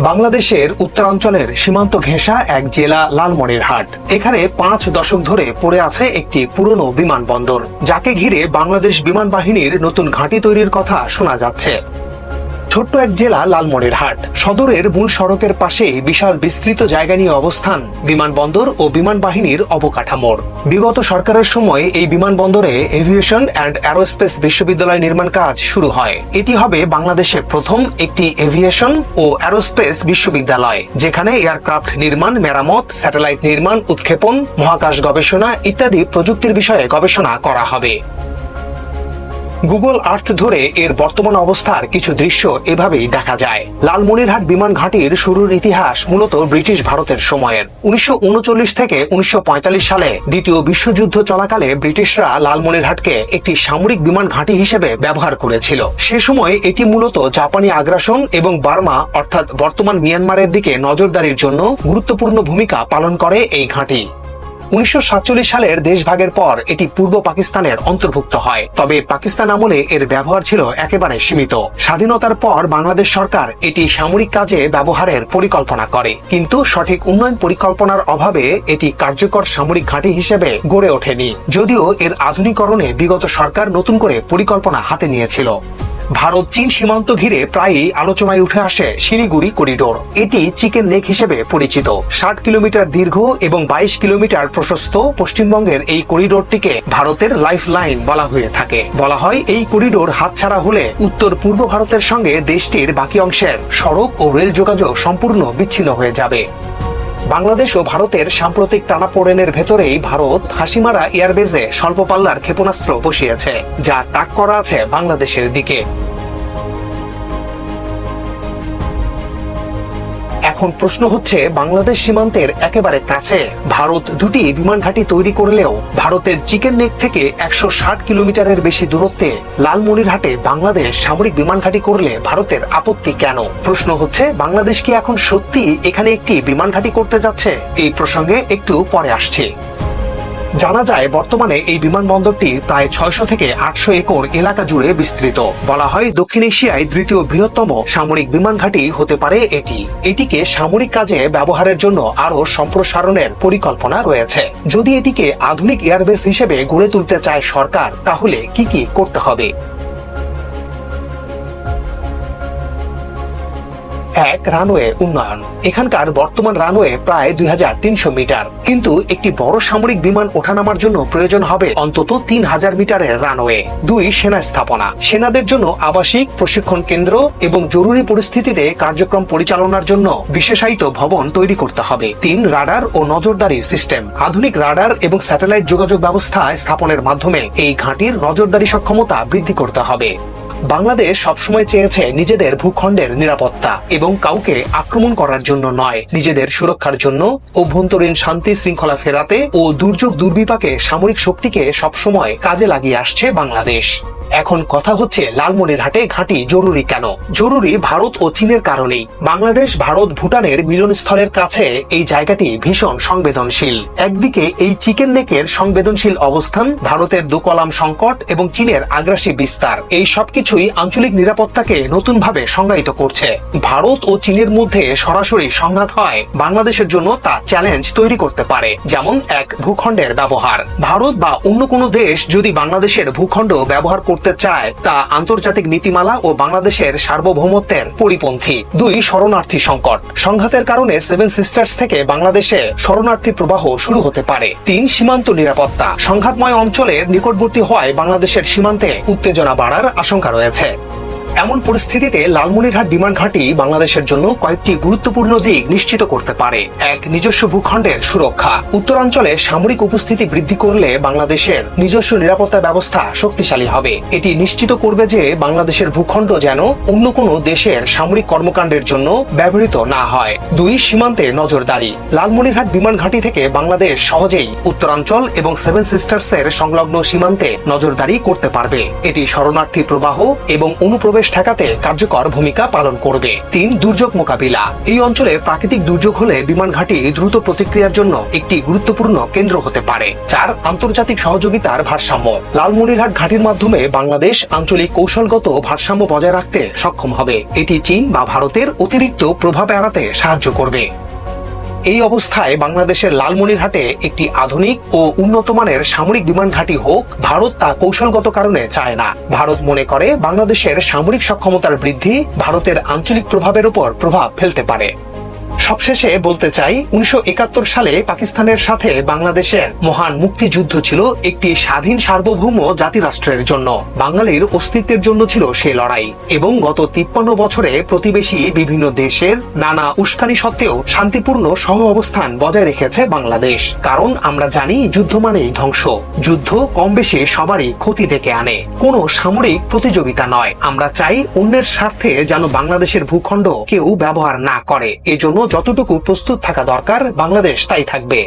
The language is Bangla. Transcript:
বাংলাদেশের উত্তরাঞ্চলের সীমান্ত ঘেঁষা এক জেলা লালমনিরহাট। এখানে পাঁচ দশক ধরে পড়ে আছে একটি পুরনো বিমানবন্দর। যাকে ঘিরে বাংলাদেশ বিমান বাহিনীর নতুন ঘাঁটি তৈরির কথা শোনা যাচ্ছে। ছোট্ট এক জেলা লালমনিরহাট সদরের মূল সড়কের পাশে বিশাল বিস্তৃত জায়গা নিয়ে অবস্থান বিমানবন্দর ও বিমান বাহিনীর অবকাঠামোর। বিগত সরকারের সময় এই বিমানবন্দরে এভিয়েশন অ্যান্ড অ্যারোস্পেস বিশ্ববিদ্যালয় নির্মাণ কাজ শুরু হয়। এটি হবে বাংলাদেশের প্রথম একটি এভিয়েশন ও অ্যারোস্পেস বিশ্ববিদ্যালয়, যেখানে এয়ারক্রাফট নির্মাণ, মেরামত, স্যাটেলাইট নির্মাণ, উৎক্ষেপণ, মহাকাশ গবেষণা ইত্যাদি প্রযুক্তির বিষয়ে গবেষণা করা হবে। গুগল আর্থ ধরে এর বর্তমান অবস্থার কিছু দৃশ্য এভাবেই দেখা যায়। লালমনিরহাট বিমান ঘাঁটির শুরুর ইতিহাস মূলত ব্রিটিশ ভারতের সময়ের। উনিশশো উনচল্লিশ থেকে উনিশশো পঁয়তাল্লিশ সালে দ্বিতীয় বিশ্বযুদ্ধ চলাকালে ব্রিটিশরা লালমনিরহাটকে একটি সামরিক বিমান ঘাঁটি হিসেবে ব্যবহার করেছিল। সে সময় এটি মূলত জাপানি আগ্রাসন এবং বার্মা, অর্থাৎ বর্তমান মিয়ানমারের দিকে নজরদারির জন্য গুরুত্বপূর্ণ ভূমিকা পালন করে এই ঘাঁটি। উনিশশো সাতচল্লিশ সালের দেশভাগের পর এটি পূর্ব পাকিস্তানের অন্তর্ভুক্ত হয়। তবে পাকিস্তান আমলে এর ব্যবহার ছিল একেবারে সীমিত। স্বাধীনতার পর বাংলাদেশ সরকার এটি সামরিক কাজে ব্যবহারের পরিকল্পনা করে। কিন্তু সঠিক উন্নয়ন পরিকল্পনার অভাবে এটি কার্যকর সামরিক ঘাঁটি হিসেবে গড়ে ওঠেনি। যদিও এর আধুনিকরণে বিগত সরকার নতুন করে পরিকল্পনা হাতে নিয়েছিল। ভারত চীন সীমান্ত ঘিরে প্রায়ই আলোচনায় উঠে আসে শিলিগুড়ি করিডোর। এটি চিকেন নেক হিসেবে পরিচিত। ষাট কিলোমিটার দীর্ঘ এবং বাইশ কিলোমিটার প্রশস্ত পশ্চিমবঙ্গের এই করিডোরটিকে ভারতের লাইফ লাইন বলা হয়ে থাকে। বলা হয় এই করিডোর হাতছাড়া হলে উত্তর পূর্ব ভারতের সঙ্গে দেশটির বাকি অংশের সড়ক ও রেল যোগাযোগ সম্পূর্ণ বিচ্ছিন্ন হয়ে যাবে। বাংলাদেশ ও ভারতের সাম্প্রতিক টানাপোড়েনের ভেতরেই ভারত হাসিমারা এয়ারবেজে স্বল্প পাল্লার ক্ষেপণাস্ত্র বসিয়েছে, যা তাক করা আছে বাংলাদেশের দিকে। এখন প্রশ্ন হচ্ছে, বাংলাদেশ সীমান্তের একেবারে কাছে। ভারত দুটি বিমান ঘাঁটি তৈরি করলেও ভারতের চিকেন নেক থেকে একশো ষাট কিলোমিটারের বেশি দূরত্বে লালমনিরহাটে বাংলাদেশ সামরিক বিমান ঘাঁটি করলে ভারতের আপত্তি কেন? প্রশ্ন হচ্ছে, বাংলাদেশ কি এখন সত্যি এখানে একটি বিমান ঘাঁটি করতে যাচ্ছে? এই প্রসঙ্গে একটু পরে আসছে। জানা যায়, বর্তমানে এই বিমানবন্দরটি প্রায় ছয়শো থেকে আটশো একর এলাকা জুড়ে বিস্তৃত। বলা হয়, দক্ষিণ এশিয়ায় দ্বিতীয় বৃহত্তম সামরিক বিমান ঘাঁটি হতে পারে এটি। এটিকে সামরিক কাজে ব্যবহারের জন্য আরও সম্প্রসারণের পরিকল্পনা রয়েছে। যদি এটিকে আধুনিক এয়ারবেস হিসেবে গড়ে তুলতে চায় সরকার, তাহলে কি কি করতে হবে? এক রানওয়ে উন্নয়ন। এখানকার বর্তমান রানওয়ে প্রায় দুই হাজার তিনশো মিটার। কিন্তু একটি বড় সামরিক বিমান ওঠানামার জন্য প্রয়োজন হবে অন্তত তিন হাজার মিটারের রানওয়ে দুই, সেনা স্থাপনা। সেনাদের জন্য আবাসিক, প্রশিক্ষণ কেন্দ্র এবং জরুরি পরিস্থিতিতে কার্যক্রম পরিচালনার জন্য বিশেষায়িত ভবন তৈরি করতে হবে। তিন, রাডার ও নজরদারি সিস্টেম। আধুনিক রাডার এবং স্যাটেলাইট যোগাযোগ ব্যবস্থা স্থাপনের মাধ্যমে এই ঘাঁটির নজরদারি সক্ষমতা বৃদ্ধি করতে হবে। বাংলাদেশ সবসময় চেয়েছে নিজেদের ভূখণ্ডের নিরাপত্তা এবং কাউকে আক্রমণ করার জন্য নয়। নিজেদের সুরক্ষার জন্য অভ্যন্তরীণ শান্তি শৃঙ্খলা ফেরাতে ও দুর্যোগ দুর্বিপাকে সামরিক শক্তিকে সবসময় কাজে লাগিয়ে আসছে বাংলাদেশ। এখন কথা হচ্ছে লালমনিরহাটে ঘাঁটি জরুরি কেন? জরুরি ভারত ও চীনের কারণেই। বাংলাদেশ, ভারত, ভুটানের মিলনস্থলের কাছে এই জায়গাটি ভীষণ সংবেদনশীল। একদিকে এই চিকেন নেকের সংবেদনশীল অবস্থান, ভারতের দোকলাম সংকট এবং চীনের আগ্রাসী বিস্তার। এই সবকিছুই আঞ্চলিক নিরাপত্তাকে নতুনভাবে সংজ্ঞায়িত করছে। ভারত ও চীনের মধ্যে সরাসরি সংঘাত হয়। বাংলাদেশের জন্য তা চ্যালেঞ্জ তৈরি করতে পারে, যেমন এক ভূখণ্ডের ব্যবহার। ভারত বা অন্য কোনো দেশ যদি বাংলাদেশের ভূখণ্ড ব্যবহার করতে চায়, তা আন্তর্জাতিক নীতিমালা ও বাংলাদেশের সার্বভৌমত্বের পরিপন্থী। দুই, শরণার্থী সংকট। সংঘাতের কারণে সেভেন সিস্টার্স থেকে বাংলাদেশে শরণার্থী প্রবাহ শুরু হতে পারে। তিন, সীমান্ত নিরাপত্তা। সংঘাতময় অঞ্চলের নিকটবর্তী হওয়ায় বাংলাদেশের সীমান্তে উত্তেজনা বাড়ার আশঙ্কা রয়েছে এমন পরিস্থিতিতে লালমনিরহাট বিমান ঘাঁটি বাংলাদেশের জন্য কয়েকটি গুরুত্বপূর্ণ দিক নিশ্চিত করতে পারে। এক, নিজস্ব ভূখণ্ডের সুরক্ষা। উত্তরাঞ্চলে সামরিক উপস্থিতি বৃদ্ধি করলে বাংলাদেশের নিজস্ব নিরাপত্তা ব্যবস্থা শক্তিশালী হবে। এটি নিশ্চিত করবে যে বাংলাদেশের ভূখণ্ড যেন অন্য কোনো দেশের সামরিক কর্মকাণ্ডের জন্য ব্যবহৃত না হয়। দুই, সীমান্তে নজরদারি। লালমনিরহাট বিমান ঘাঁটি থেকে বাংলাদেশ সহজেই উত্তরাঞ্চল এবং সেভেন সিস্টার্স এর সংলগ্ন সীমান্তে নজরদারি করতে পারবে। এটি শরণার্থী প্রবাহ এবং অনুপ্রবেশ ঠেকাতে কার্যকর ভূমিকা পালন করবে। তিন দুর্যোগ মোকাবিলা। এই অঞ্চলে প্রাকৃতিক দুর্যোগ হলে বিমান ঘাঁটি দ্রুত প্রতিক্রিয়ার জন্য একটি গুরুত্বপূর্ণ কেন্দ্র হতে পারে। চার, আন্তর্জাতিক সহযোগিতার ভারসাম্য। লালমনিরহাট ঘাটির মাধ্যমে বাংলাদেশ আঞ্চলিক কৌশলগত ভারসাম্য বজায় রাখতে সক্ষম হবে। এটি চীন বা ভারতের অতিরিক্ত প্রভাব এড়াতে সাহায্য করবে। এই অবস্থায় বাংলাদেশের লালমনিরহাটে একটি আধুনিক ও উন্নত মানের সামরিক বিমান ঘাঁটি হোক, ভারত তা কৌশলগত কারণে চায় না। ভারত মনে করে বাংলাদেশের সামরিক সক্ষমতার বৃদ্ধি ভারতের আঞ্চলিক প্রভাবের উপর প্রভাব ফেলতে পারে। সবশেষে বলতে চাই, উনিশশো একাত্তর সালে পাকিস্তানের সাথে বাংলাদেশের মহান মুক্তিযুদ্ধ ছিল একটি স্বাধীন সার্বভৌম জাতিরাষ্ট্রের জন্য। বাঙালির অস্তিত্বের জন্য ছিল সে লড়াই এবং গত তিপ্পান্ন বছরে প্রতিবেশী বিভিন্ন দেশের নানা উস্কানি সত্ত্বেও শান্তিপূর্ণ সহ অবস্থান বজায় রেখেছে বাংলাদেশ। কারণ আমরা জানি, যুদ্ধ মানেই ধ্বংস। যুদ্ধ কম বেশি সবারই ক্ষতি ডেকে আনে। কোনো সামরিক প্রতিযোগিতা নয়। আমরা চাই অন্যের স্বার্থে যেন বাংলাদেশের ভূখণ্ড কেউ ব্যবহার না করে। এজন্য যতটুকু প্রস্তুত থাকা দরকার বাংলাদেশ তাই থাকবে।